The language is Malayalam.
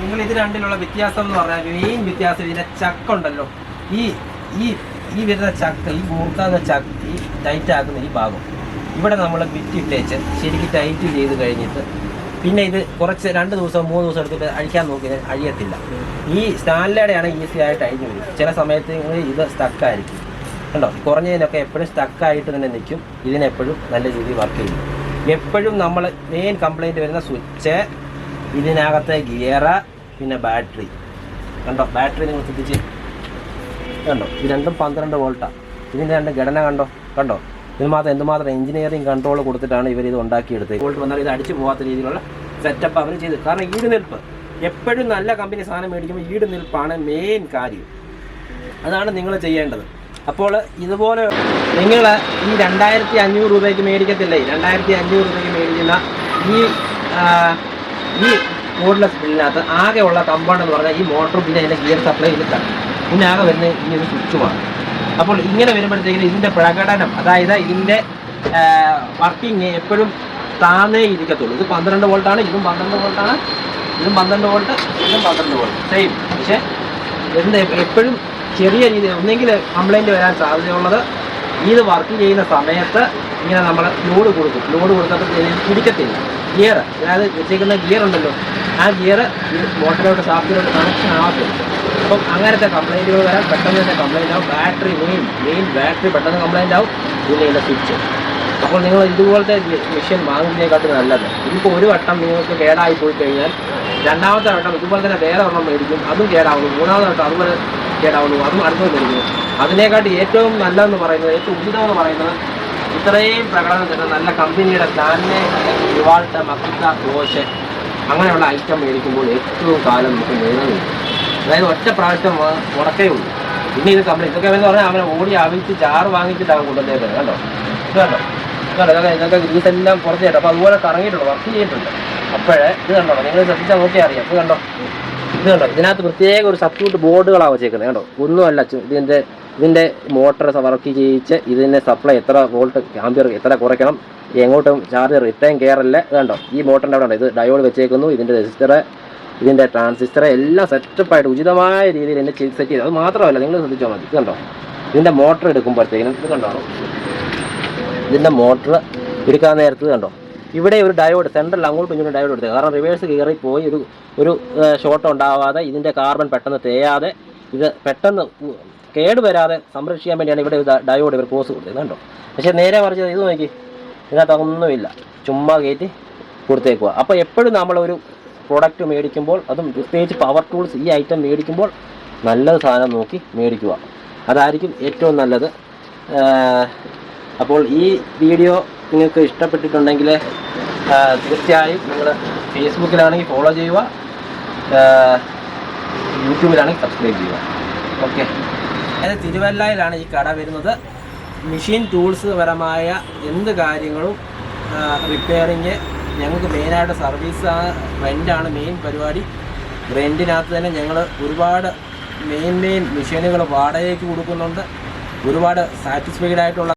നിങ്ങൾ ഇത് രണ്ടിലുള്ള വ്യത്യാസം എന്ന് പറഞ്ഞാൽ മെയിൻ വ്യത്യാസം ഇതിന്റെ ചക്ക ഉണ്ടല്ലോ. ഈ ഈ ഈ വരുന്ന ചക്ക ഈ മൂർത്താകുന്ന ചക്ക ഈ ടൈറ്റ് ആക്കുന്ന ഈ ഭാഗം. ഇവിടെ നമ്മൾ വിറ്റിട്ടേച്ച് ശരിക്കും ടൈറ്റ് ചെയ്ത് കഴിഞ്ഞിട്ട് പിന്നെ ഇത് കുറച്ച് രണ്ട് ദിവസം മൂന്ന് ദിവസം എടുത്തിട്ട് അഴിക്കാൻ നോക്കിയാൽ അഴിയത്തില്ല. ഈ സ്റ്റാൻലേഡയാണ് ഈസി ആയിട്ട് അഴിഞ്ഞു വരും. ചില സമയത്ത് നിങ്ങൾ ഇത് സ്റ്റക്കായിരിക്കും കണ്ടോ? കുറഞ്ഞതിനൊക്കെ എപ്പോഴും സ്റ്റക്കായിട്ട് തന്നെ നിൽക്കും. ഇതിനെപ്പോഴും നല്ല രീതിയിൽ വർക്ക് ചെയ്യും. എപ്പോഴും നമ്മൾ മെയിൻ കംപ്ലൈന്റ് വരുന്ന സ്വിച്ച് ഇതിനകത്തെ ഗിയർ പിന്നെ ബാറ്ററി. കണ്ടോ? ബാറ്ററി നിങ്ങൾ ശ്രദ്ധിച്ച്. കണ്ടോ? ഇത് രണ്ടും പന്ത്രണ്ട് വോൾട്ടാണ് ഇതിന്റെ രണ്ട് ഘടന കണ്ടോ? കണ്ടോ? ഇത് മാത്രം എന്തുമാത്രം എഞ്ചിനീയറിംഗ് കൺട്രോൾ കൊടുത്തിട്ടാണ് ഇവർ ഇത് ഉണ്ടാക്കിയെടുത്തത്. വോൾട്ട് വന്നാൽ ഇത് അടിച്ചു പോകാത്ത രീതിയിലുള്ള സെറ്റപ്പ് അവർ ചെയ്ത്. കാരണം ഈട് നിൽപ്പ് എപ്പോഴും നല്ല കമ്പനി സാധനം മേടിക്കുമ്പോൾ ഈട് നിൽപ്പാണ് മെയിൻ കാര്യം. അതാണ് നിങ്ങൾ ചെയ്യേണ്ടത്. അപ്പോൾ ഇതുപോലെ നിങ്ങൾ ഈ രണ്ടായിരത്തി അഞ്ഞൂറ് രൂപയ്ക്ക് മേടിക്കത്തില്ലേ? രണ്ടായിരത്തി അഞ്ഞൂറ് രൂപയ്ക്ക് മേടിക്കുന്ന ഈ ഈ മോഡ്ലെസ് ബില്ലിനകത്ത് ആകെ ഉള്ള കമ്പൗണ്ട് എന്ന് പറഞ്ഞാൽ ഈ മോട്ടർ പിന്നെ അതിന്റെ ഗിയർ സപ്ലൈ ഇതിട്ടാണ് പിന്നെ ആകെ വരുന്ന ഈ ഒരു സ്വിച്ചുമാണ് അപ്പോൾ ഇങ്ങനെ വരുമ്പോഴത്തേക്കും ഇതിന്റെ പ്രകടനം അതായത് ഇതിന്റെ വർക്കിംഗ് എപ്പോഴും താന്നേ ഇരിക്കത്തുള്ളൂ. ഇത് പന്ത്രണ്ട് വോൾട്ടാണ് ഇതും പന്ത്രണ്ട് വോൾട്ടാണ് ഇതും പന്ത്രണ്ട് വോൾട്ട് ഇതും പന്ത്രണ്ട് വോൾട്ട് സെയിം പക്ഷേ എന്ത് എപ്പോഴും ചെറിയ രീതിയിൽ ഒന്നെങ്കിൽ കംപ്ലൈന്റ് വരാൻ സാധ്യതയുള്ളത് ഇത് വർക്ക് ചെയ്യുന്ന സമയത്ത് ഇങ്ങനെ നമ്മൾ ലോഡ് കൊടുക്കും. ലോഡ് കൊടുത്തപ്പോൾ പിടിക്കത്തില്ല. ഗിയർ അതായത് വെച്ചേക്കുന്ന ഗിയർ ഉണ്ടല്ലോ ആ ഗിയർ മോട്ടറിലോട്ട് ഷാഫ്റ്റിലോട്ട് കണക്ഷൻ ആവത്തില്ല അപ്പം അങ്ങനത്തെ കംപ്ലൈന്റുകൾ വരാൻ പെട്ടെന്ന് തന്നെ കംപ്ലൈന്റ് ആവും. ബാറ്ററി മെയിൻ മെയിൻ ബാറ്ററി പെട്ടെന്ന് കംപ്ലൈന്റ് ആവും. പിന്നെ ഇതിന്റെ സ്വിച്ച് അപ്പോൾ നിങ്ങൾ ഇതുപോലത്തെ മെഷീൻ വാങ്ങുന്നതിനെക്കാട്ടും നല്ലത്. ഇതിപ്പോൾ ഒരു വട്ടം നിങ്ങൾക്ക് കേടായി പോയി കഴിഞ്ഞാൽ രണ്ടാമത്തെ വട്ടം ഇതുപോലെ തന്നെ വേറെ ഒരെണ്ണം മേടിക്കും. അതും കേടാവുന്നു മൂന്നാമത്തെ വട്ടം അതുപോലെ കേടാവുന്നു അതും അടുത്തത് മേടിക്കുന്നു അതിനെക്കാട്ടി ഏറ്റവും നല്ലതെന്ന് പറയുന്നത് ഏറ്റവും ഉചിതമെന്ന് പറയുന്നത് ഇത്രയും പ്രകടനം തരുന്ന നല്ല കമ്പനിയുടെ തന്നെ ഇവാൾട്ട മക്ക ദോശ അങ്ങനെയുള്ള ഐറ്റം മേടിക്കുമ്പോൾ ഏറ്റവും കാലം നമുക്ക് നിലനിൽക്കും അതായത് ഒറ്റ പ്രാവശ്യം മുടക്കേ ഉള്ളൂ. പിന്നെ ഇത് കമ്പനി ഇതൊക്കെ എന്ന് പറഞ്ഞാൽ അവനെ ഓടി അവിച്ച് ചാറ് വാങ്ങിച്ചിട്ടാണ് കൊണ്ടുവന്നേക്കുന്നത് കണ്ടോ? കേട്ടോ കേട്ടോ ഇതൊക്കെ ഇതൊക്കെ ഗ്രീസെല്ലാം പുറത്ത് ചേട്ടാ അപ്പോൾ അതുപോലെ കറങ്ങിയിട്ടുണ്ട് വർക്ക് ചെയ്തിട്ടുണ്ട്. അപ്പോഴേ ഇത് കണ്ടോ? നിങ്ങൾ ശ്രദ്ധിച്ചാൽ നോക്കിയാൽ അറിയാം. ഇത് കണ്ടോ? ഇത് കണ്ടോ? ഇതിനകത്ത് പ്രത്യേക ഒരു സബ്സ്റ്റിറ്റ്യൂട്ട് ബോർഡുകളാണ് വെച്ചേക്കുന്നത് കണ്ടോ? ഒന്നുമല്ല ഇതിന്റെ ഇതിന്റെ മോട്ടർ വർക്ക് ചെയ്യിച്ച് ഇതിന്റെ സപ്ലൈ എത്ര വോൾട്ട് ആംബിയർ എത്ര കുറയ്ക്കണം എങ്ങോട്ടും ചാർജർ ഇത്രയും കയറില്ല വേണ്ടോ ഈ മോട്ടറിന്റെ അവിടെ ഉണ്ട്. ഇത് ഡയോഡ് വെച്ചേക്കുന്നു ഇതിന്റെ രജിസ്റ്റർ ഇതിന്റെ ട്രാൻസിസ്റ്റർ എല്ലാം സെറ്റപ്പായിട്ട് ഉചിതമായ രീതിയിൽ എന്നെ സെറ്റ് ചെയ്തു. അത് മാത്രമല്ല നിങ്ങൾ ശ്രദ്ധിച്ചാൽ മതി. കണ്ടോ? ഇതിന്റെ മോട്ടർ എടുക്കുമ്പോഴത്തേക്കിനും ഇത് കണ്ടോ? ഇതിന്റെ മോട്ടർ എടുക്കാൻ നേരത്ത് കണ്ടോ? ഇവിടെ ഒരു ഡയോഡ് സെൻട്രൽ അങ്ങോട്ടും ഇങ്ങോട്ടും ഡയോഡ് എടുത്തത് കാരണം റിവേഴ്സ് കയറി പോയി ഒരു ഒരു ഷോട്ട് ഉണ്ടാവാതെ ഇതിന്റെ കാർബൺ പെട്ടെന്ന് തേയാതെ ഇത് പെട്ടെന്ന് ഉ- കേട് വരാതെ സംരക്ഷിക്കാൻ വേണ്ടിയാണ് ഇവിടെ ഡയോഡ് ഇവർ പോസ് കൊടുത്തത്. കണ്ടോ? പക്ഷേ നേരെ മറിച്ച് ഇത് നോക്കി. ഇതിനകത്ത് ഒന്നുമില്ല ചുമ്മാ കയറ്റി കൊടുത്തേക്കുക അപ്പോൾ എപ്പോഴും നമ്മളൊരു പ്രൊഡക്റ്റ് മേടിക്കുമ്പോൾ അതും പ്രത്യേകിച്ച് പവർ ടൂൾസ് ഈ ഐറ്റം മേടിക്കുമ്പോൾ നല്ല സാധനം നോക്കി മേടിക്കുക അതായിരിക്കും ഏറ്റവും നല്ലത്. അപ്പോൾ ഈ വീഡിയോ നിങ്ങൾക്ക് ഇഷ്ടപ്പെട്ടിട്ടുണ്ടെങ്കിൽ തീർച്ചയായും നിങ്ങൾ ഫേസ്ബുക്കിലാണെങ്കിൽ ഫോളോ ചെയ്യുക യൂട്യൂബിലാണെങ്കിൽ സബ്സ്ക്രൈബ് ചെയ്യുക ഓക്കെ അതായത് തിരുവല്ലയിലാണ് ഈ കട വരുന്നത്. മെഷീൻ ടൂൾസ് പരമായ എന്ത് കാര്യങ്ങളും റിപ്പയറിങ് ഞങ്ങൾക്ക് മെയിനായിട്ട് സർവീസ് റെന്റാണ് മെയിൻ പരിപാടി. റെന്റിനകത്ത് തന്നെ ഞങ്ങൾ ഒരുപാട് മെയിൻ മെയിൻ മെഷീനുകൾ വാടകയ്ക്ക് കൊടുക്കുന്നുണ്ട്. ഒരുപാട് സാറ്റിസ്ഫൈഡ് ആയിട്ടുള്ള